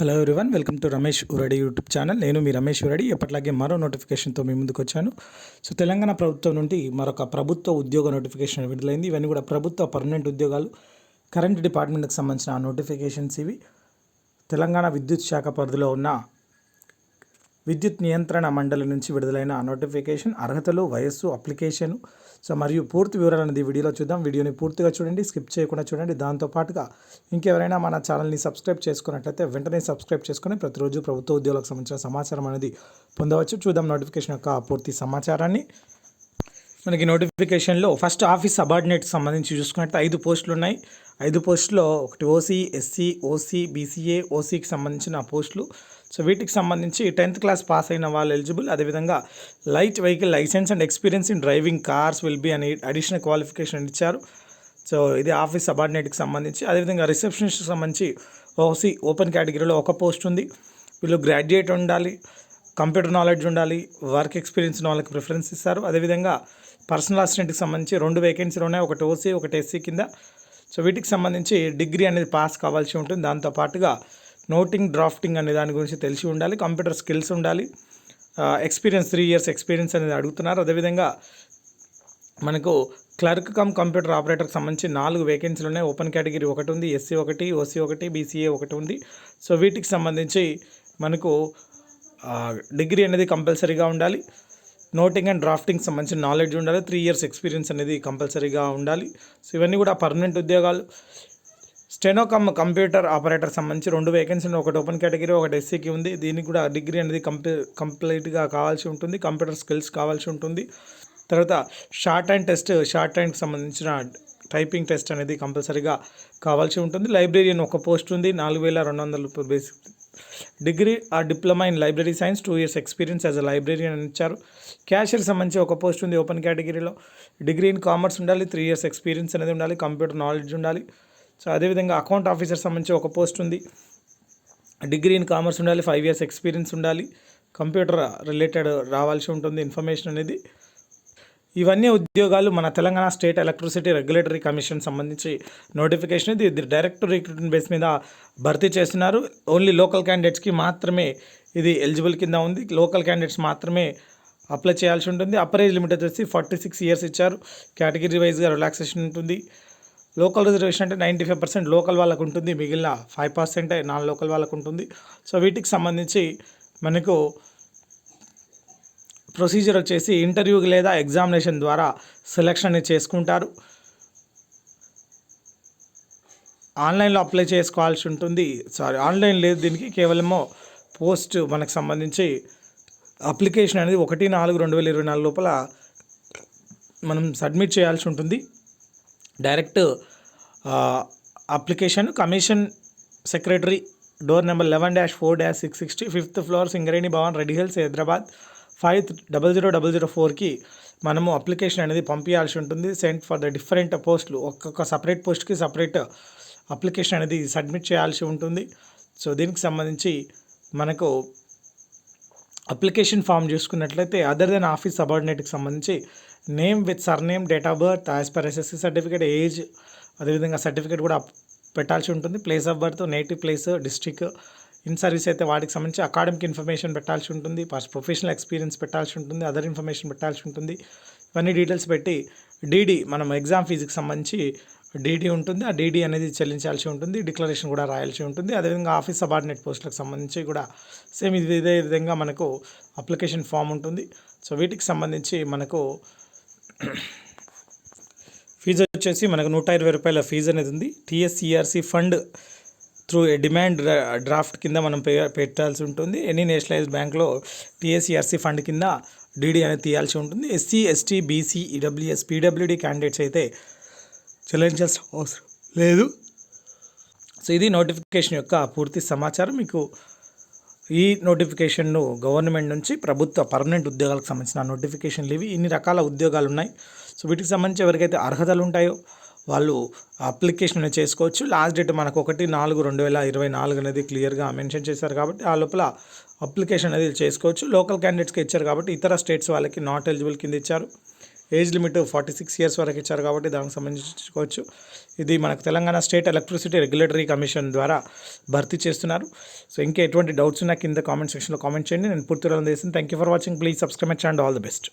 Hello everyone welcome to Ramesh Uradi YouTube channel నేను మీ రమేష్ ఉరడి ఎప్పటిలాగే మరో నోటిఫికేషన్తో మీ ముందుకు వచ్చాను సో తెలంగాణ ప్రభుత్వం నుండి మరొక ప్రభుత్వ ఉద్యోగ నోటిఫికేషన్ విడుదలైంది. ఇవన్నీ కూడా ప్రభుత్వ పర్మనెంట్ ఉద్యోగాలు. కరెంట్ డిపార్ట్మెంట్కి సంబంధించిన నోటిఫికేషన్స్ ఇవి. తెలంగాణ విద్యుత్ శాఖ పరిధిలో ఉన్న విద్యుత్ నియంత్రణ మండలి నుంచి విడుదలైన నోటిఫికేషన్ అర్హతలు వయస్సు అప్లికేషన్ సో మరియు పూర్తి వివరాలు అనేది వీడియోలో చూద్దాం. వీడియోని పూర్తిగా చూడండి స్కిప్ చేయకుండా చూడండి. దాంతో పాటుగా ఇంకెవరైనా మన ఛానల్ని సబ్స్క్రైబ్ చేసుకున్నట్లయితే వెంటనే సబ్స్క్రైబ్ చేసుకుని ప్రతిరోజు ప్రభుత్వ ఉద్యోగులకు సంబంధించిన సమాచారం అనేది పొందవచ్చు. చూద్దాం నోటిఫికేషన్ యొక్క పూర్తి సమాచారాన్ని. మనకి నోటిఫికేషన్లో ఫస్ట్ ఆఫీస్ సబార్డినేట్కి సంబంధించి చూసుకున్నట్టు ఐదు పోస్టులు ఉన్నాయి. ఐదు పోస్టులో ఒకటి ఓసీ ఎస్సీ ఓసీ బీసీఏ ఓసీకి సంబంధించిన పోస్టులు. సో వీటికి సంబంధించి టెన్త్ క్లాస్ పాస్ అయిన వాళ్ళు ఎలిజిబుల్ అదేవిధంగా light vehicle licence and experience in driving cars will be అని అడిషనల్ క్వాలిఫికేషన్ ఇచ్చారు. సో ఇది ఆఫీస్ సబార్డినేట్కి సంబంధించి. అదేవిధంగా రిసెప్షనిస్ట్కి సంబంధించి ఓసీ ఓపెన్ కేటగిరీలో ఒక పోస్ట్ ఉంది. వీళ్ళు గ్రాడ్యుయేట్ ఉండాలి కంప్యూటర్ నాలెడ్జ్ ఉండాలి వర్క్ ఎక్స్పీరియన్స్ ఉన్న వాళ్ళకి ప్రిఫరెన్స్ ఇస్తారు. అదేవిధంగా పర్సనల్ అసిస్టెంట్కి సంబంధించి రెండు వేకెన్సీలు ఉన్నాయి. ఒకటి ఓసీ ఒకటి ఎస్సీ కింద. సో వీటికి సంబంధించి డిగ్రీ అనేది పాస్ కావాల్సి ఉంటుంది. దాంతో పాటుగా నోటింగ్ డ్రాఫ్టింగ్ అనే దాని గురించి తెలిసి ఉండాలి కంప్యూటర్ స్కిల్స్ ఉండాలి. ఎక్స్పీరియన్స్ త్రీ ఇయర్స్ ఎక్స్పీరియన్స్ అనేది అడుగుతున్నారు. అదేవిధంగా మనకు క్లర్క్ కమ్ కంప్యూటర్ ఆపరేటర్కి సంబంధించి నాలుగు వేకెన్సీలు ఉన్నాయి. ఓపెన్ కేటగిరీ ఒకటి ఉంది ఎస్సీ ఒకటి ఓసీ ఒకటి బీసీఏ ఒకటి ఉంది. సో వీటికి సంబంధించి మనకు డిగ్రీ అనేది కంపల్సరీగా ఉండాలి. నోటింగ్ అండ్ డ్రాఫ్టింగ్ సంబంధించిన నాలెడ్జ్ ఉండాలి. త్రీ ఇయర్స్ ఎక్స్పీరియన్స్ అనేది కంపల్సరీగా ఉండాలి. సో ఇవన్నీ కూడా పర్మనెంట్ ఉద్యోగాలు. స్టెనోకమ్ కంప్యూటర్ ఆపరేటర్ సంబంధించి రెండు వేకెన్సీలు ఒకటి ఓపెన్ కేటగిరీ ఒకటి ఎస్సీకి ఉంది. దీనికి కూడా డిగ్రీ అనేది కంప్లీ కంప్లీట్గా కావాల్సి ఉంటుంది. కంప్యూటర్ స్కిల్స్ కావాల్సి ఉంటుంది. తర్వాత షార్ట్ హ్యాండ్ టెస్ట్ షార్ట్ హ్యాండ్కి సంబంధించిన టైపింగ్ టెస్ట్ అనేది కంపల్సరీగా కావాల్సి ఉంటుంది. లైబ్రరీయన్ ఒక పోస్ట్ ఉంది. నాలుగు వేల రెండు వందల బేసిక్ డిగ్రీ ఆ diploma in library science two years experience as a library అని ఇచ్చారు. క్యాషియర్ సంబంధించి ఒక పోస్ట్ ఉంది ఓపెన్ కేటగిరీలో డిగ్రీ ఇన్ కామర్స్ ఉండాలి. త్రీ ఇయర్స్ ఎక్స్పీరియన్స్ అనేది ఉండాలి. కంప్యూటర్ నాలెడ్జ్ ఉండాలి. సో అదేవిధంగా అకౌంట్ ఆఫీసర్ సంబంధించి ఒక పోస్ట్ ఉంది. డిగ్రీ ఇన్ కామర్స్ ఉండాలి ఫైవ్ ఇయర్స్ ఎక్స్పీరియన్స్ ఉండాలి కంప్యూటర్ రిలేటెడ్ రావాల్సి ఉంటుంది ఇన్ఫర్మేషన్ అనేది. ఇవన్నీ ఉద్యోగాలు మన Telangana state electricity regulatory commission సంబంధించి నోటిఫికేషన్ ఇది. డైరెక్ట్ రిక్రూట్మెంట్ బేస్ మీద భర్తీ చేస్తున్నారు. ఓన్లీ లోకల్ క్యాండిడేట్స్కి మాత్రమే ఇది ఎలిజిబుల్ కింద ఉంది. లోకల్ క్యాండిడేట్స్ మాత్రమే అప్లై చేయాల్సి ఉంటుంది. అప్పర్ ఏజ్ లిమిట్ వచ్చేసి ఫార్టీ సిక్స్ ఇయర్స్ ఇచ్చారు. కేటగిరీ వైజ్గా రిలాక్సేషన్ ఉంటుంది. లోకల్ రిజర్వేషన్ అంటే నైంటీ ఫైవ్ పర్సెంట్ లోకల్ వాళ్ళకు ఉంటుంది మిగిలిన ఫైవ్ పర్సెంటే నాన్ లోకల్ వాళ్ళకు ఉంటుంది సో వీటికి సంబంధించి మనకు ప్రొసీజర్ వచ్చేసి ఇంటర్వ్యూ లేదా ఎగ్జామినేషన్ ద్వారా సెలక్షన్ చేసుకుంటారు. ఆన్లైన్లో అప్లై చేసుకోవాల్సి ఉంటుంది. సారీ ఆన్లైన్ లేదు దీనికి కేవలము పోస్ట్ మనకు సంబంధించి అప్లికేషన్ అనేది ఒకటి నాలుగు రెండు వేల ఇరవై నాలుగు లోపల మనం సబ్మిట్ చేయాల్సి ఉంటుంది. Direct application commission secretary door number eleven dash four dash six sixty fifth floor Singareni Bhavan red hills Hyderabad. Five double zero double zero ఫోర్కి మనము అప్లికేషన్ అనేది పంపించాల్సి ఉంటుంది. సెంట్ ఫర్ ద డిఫరెంట్ పోస్టులు. ఒక్కొక్క సపరేట్ పోస్ట్కి separate application అనేది submit చేయాల్సి ఉంటుంది. సో దీనికి సంబంధించి మనకు అప్లికేషన్ ఫామ్ చూసుకున్నట్లయితే అదర్ దెన్ ఆఫీస్ సబార్డినేట్కి సంబంధించి name with surname date of birth as per SSC certificate age అదేవిధంగా సర్టిఫికేట్ కూడా పెట్టాల్సి ఉంటుంది. Place of birth native place district in service అయితే వాటికి సంబంధించి అకాడమిక్ ఇన్ఫర్మేషన్ పెట్టాల్సి ఉంటుంది. ప్రొఫెషనల్ ఎక్స్పీరియన్స్ పెట్టాల్సి ఉంటుంది. అదర్ ఇన్ఫర్మేషన్ పెట్టాల్సి ఉంటుంది. ఇవన్నీ డీటెయిల్స్ పెట్టి డీడీ మనం ఎగ్జామ్ ఫీజుకి సంబంధించి డీడీ ఉంటుంది. ఆ డీడీ అనేది చెల్లించాల్సి ఉంటుంది. డిక్లరేషన్ కూడా రాయాల్సి ఉంటుంది. అదేవిధంగా ఆఫీస్ సబార్డినేట్ పోస్టులకు సంబంధించి కూడా సేమ్ ఇది ఇదే విధంగా మనకు అప్లికేషన్ ఫామ్ ఉంటుంది. సో వీటికి సంబంధించి మనకు ఫీజు వచ్చేసి మనకు నూట ఇరవై రూపాయల ఫీజు అనేది ఉంది. TSERC fund through demand draft కింద మనం పే పెట్టాల్సి ఉంటుంది. ఎనీ నేషనలైజ్ బ్యాంక్లో టీఎస్సిఆర్సి ఫండ్ కింద డీడీ అనేది తీయాల్సి ఉంటుంది. SC ST BC EWS PWD candidates అయితే చెల్లించాల్సిన అవసరం లేదు. సో ఇది నోటిఫికేషన్ యొక్క పూర్తి సమాచారం. మీకు ఈ నోటిఫికేషన్ను గవర్నమెంట్ నుంచి ప్రభుత్వ పర్మనెంట్ ఉద్యోగాలకు సంబంధించిన నోటిఫికేషన్లు ఇవి ఇన్ని రకాల ఉద్యోగాలు ఉన్నాయి. సో వీటికి సంబంధించి ఎవరికైతే అర్హతలు ఉంటాయో వాళ్ళు అప్లికేషన్ అనేది చేసుకోవచ్చు. లాస్ట్ డేట్ మనకు ఒకటి నాలుగు రెండు వేల ఇరవై నాలుగు అనేది క్లియర్గా మెన్షన్ చేశారు కాబట్టి ఆ లోపల అప్లికేషన్ అనేది చేసుకోవచ్చు. లోకల్ క్యాండిడేట్స్కి ఇచ్చారు కాబట్టి ఇతర స్టేట్స్ వాళ్ళకి నాట్ ఎలిజిబుల్ కింద ఇచ్చారు. Age limit forty six years వరకు ఇచ్చారు కాబట్టి దానికి సంబంధించుకోవచ్చు. ఇది మనకు Telangana state electricity regulatory commission ద్వారా భర్తీ చేస్తున్నారు. సో ఇంకా ఎటువంటి డౌట్స్ ఉన్నా కింద కామెంట్ సెక్షన్లో కామెంట్ చేయండి. నేను పూర్తిగా చేస్తాను thank you for watching please subscribe and all the best